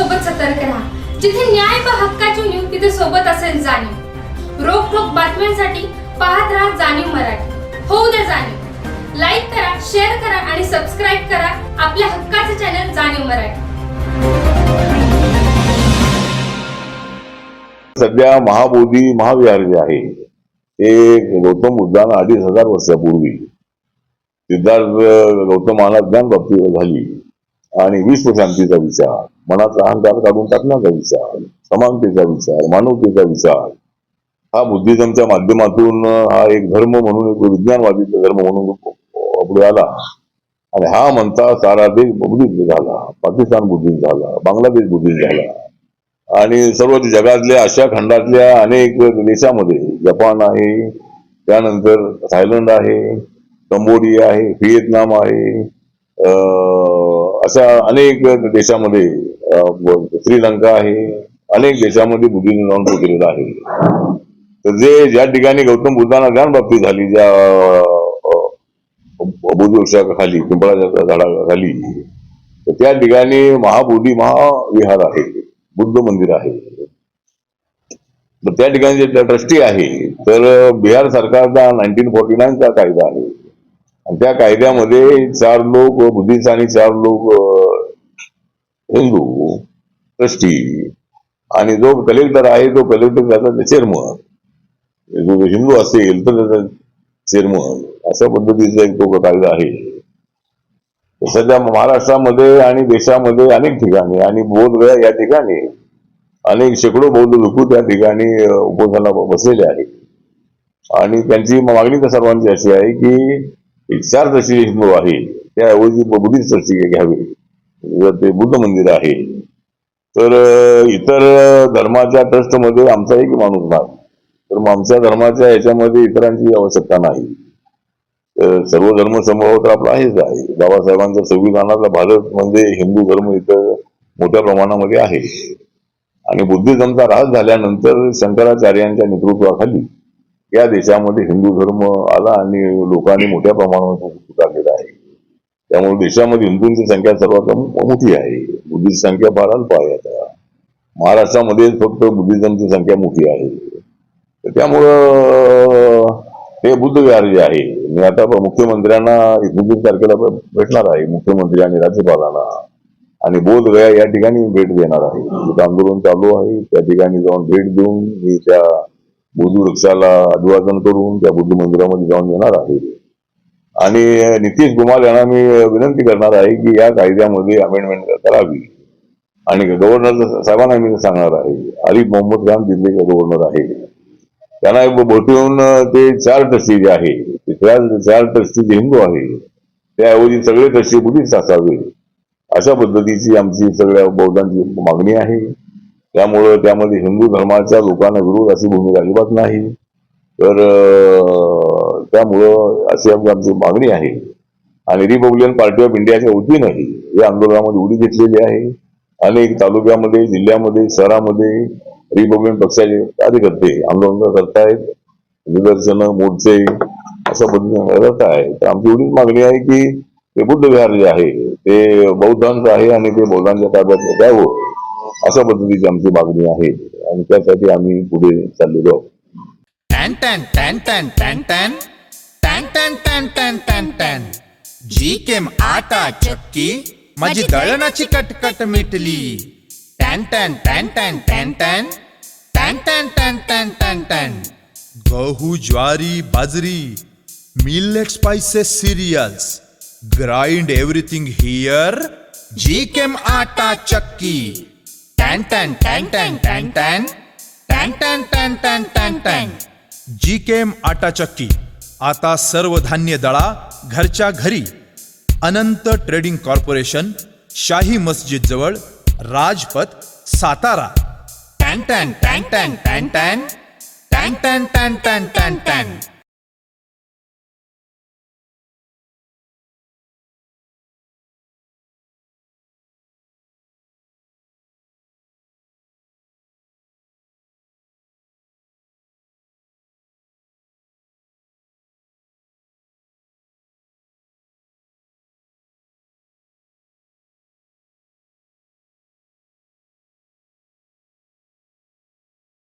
सोबत सतर्क राहा. जिथे न्याय व हक्काची न्यूज तिथे सोबत असेल जाणीव. रोख ठोक बातम्यांसाठी पाहत राहा जाणीव मराठी. होऊ द्या जाणीव. लाईक करा शेअर करा आणि सबस्क्राईब करा आपल्या हक्काचे चॅनल जाणीव मराठी. सध्या महाबोधी महाविहार जे आहे. ते गौतम बुद्धांना अडीच हजार वर्षापूर्वी सिद्धार्थ गौतमाला ज्ञान बाबतीवर झाली आणि विश्वशांतीचा विचार. मनाचा अहंकार काढून टाकण्याचा विचार. समानतेचा विचार मानवतेचा विचार. हा बुद्धिझमच्या माध्यमातून हा एक धर्म म्हणून एक विज्ञानवादीचा धर्म म्हणून पुढे आला. आणि हा म्हणता सारा देश बुद्धिस्ट झाला पाकिस्तान बुद्धिस्ट झाला बांगलादेश बुद्धिस्ट झाला. आणि सर्व जगातल्या आशिया खंडातल्या अनेक देशामध्ये जपान आहे त्यानंतर थायलंड आहे कंबोडिया आहे व्हिएतनाम आहे असा अशा अनेक देशामध्ये श्रीलंका आहे अनेक देशामध्ये बुद्धिझम जाऊन पोचलेलं आहे. तर जे ज्या ठिकाणी गौतम बुद्धांना ज्ञानप्राप्ती झाली ज्या बुद्धवृक्षाखाली पिंपळाच्या झाडाखाली तर त्या ठिकाणी महाबोधी महाविहार आहे बुद्ध मंदिर आहे. तर त्या ठिकाणी जे ट्रस्टी आहे तर बिहार सरकारचा नाईन्टीन फोर्टी नाईनचा कायदा आहे. त्या कायद्यामध्ये चार लोक बुद्धिस्ट आणि चार लोक हिंदू ट्रस्टी आणि जो कलेक्टर आहे तो कलेक्टर त्याचा चेअरमन जो हिंदू असेल तर त्याचा चेअरमन अशा पद्धतीचा एक तो कायदा आहे. सध्या महाराष्ट्रामध्ये आणि देशामध्ये अनेक ठिकाणी आणि बोधगया या ठिकाणी अनेक शेकडो बौद्ध भिकू त्या ठिकाणी उपोषणाला बसलेले आहेत. आणि त्यांची मागणी तर सर्वांची अशी आहे की चार दशी हिंदू हो आहे. त्याऐवजी बुद्धीच दर्शिके घ्यावे. ते बुद्ध मंदिर आहे. तर इतर धर्माच्या ट्रस्टमध्ये आमचा एक माणूस नाही तर मग आमच्या धर्माच्या याच्यामध्ये इतरांची आवश्यकता नाही. तर सर्व धर्म समभाव तर आपला आहेच आहे. बाबासाहेबांच्या संविधानातला भारत म्हणजे हिंदू धर्म इथं मोठ्या प्रमाणामध्ये आहे. आणि बुद्धिजमचा राहत झाल्यानंतर शंकराचार्यांच्या नेतृत्वाखाली या देशामध्ये हिंदू धर्म आला आणि लोकांनी मोठ्या प्रमाणावर स्वीकारलेला आहे. त्यामुळे देशामध्ये हिंदूंची संख्या सर्वात मोठी आहे. बुद्धिस्ट संख्या फार अल्प आहे आता. महाराष्ट्रामध्ये फक्त बुद्धिझमची संख्या मोठी आहे. तर त्यामुळं ते बुद्धविहार जे आहे मी आता मुख्यमंत्र्यांना एकोणतीस तारखेला भेटणार आहे. मुख्यमंत्री आणि राज्यपालांना. आणि बोधगया या ठिकाणी भेट देणार आहे. आंदोलन चालू आहे. त्या ठिकाणी जाऊन भेट देऊन मी त्या बुद्ध वृक्षाला अभिवादन करून त्या बुद्ध मंदिरामध्ये जाऊन येणार आहे. आणि नितीश कुमार यांना मी विनंती करणार आहे की या कायद्यामध्ये अमेंडमेंट करावी. आणि गव्हर्नर साहेबांना मी सांगणार आहे आरिफ मोहम्मद खान दिल्लीचे गव्हर्नर आहे. त्यांना भेटून ते चार ट्रस्टी जे आहे चार चार ट्रस्टी जे हिंदू आहे त्याऐवजी सगळे ट्रस्टी बुद्धिस्ट असावे. अशा पद्धतीची आमची सगळ्या बौद्धांची मागणी आहे. त्यामुळं त्यामध्ये हिंदू धर्माच्या लोकांना विरोध अशी भूमिका अजिबात नाही. तर त्यामुळं अशी आमची आमची मागणी आहे. आणि रिपब्लिकन पार्टी ऑफ इंडियाच्या वतीनंही या आंदोलनामध्ये उडी घेतलेली आहे. अनेक तालुक्यामध्ये जिल्ह्यामध्ये शहरामध्ये रिपब्लिकन पक्षाचे कार्यकर्ते आंदोलन करतायत. निदर्शनं मोर्चे अशा पद्धतीने करत आहे तर आमची एवढीच मागणी आहे की ते बुद्ध विहार जे आहे ते बौद्धांचं आहे आणि ते बौद्धांच्या ताब्यात द्यावं अशा पद्धतीची आमची मागणी आहे आणि त्यासाठी आम्ही पुढे चाललेलो आहोत टॅन टॅन टॅन टॅन टॅन टॅन टॅन टॅन टॅन टॅन टॅन टॅन जी केम आटा चक्की माझी दळणाची कटकट मिटली टॅन टॅन टॅन टॅन टॅन टॅन टॅन टॅन टॅन टॅन टॅन टॅन गहू ज्वारी बाजरी millet spices cereals grind everything here जी केम आटा चक्की टॅन टॅन टॅन टॅन टॅन टॅन टॅन टॅन टॅन टॅन टॅन टॅन जी केम आटा चक्की आता सर्व धान्य दळा घरच्या घरी अनंत ट्रेडिंग कॉर्पोरेशन शाही मस्जिद जवळ राजपथ सातारा टॅन टॅन टॅन टॅन टॅन टॅन टॅन टॅन टॅन टॅन टॅन टॅन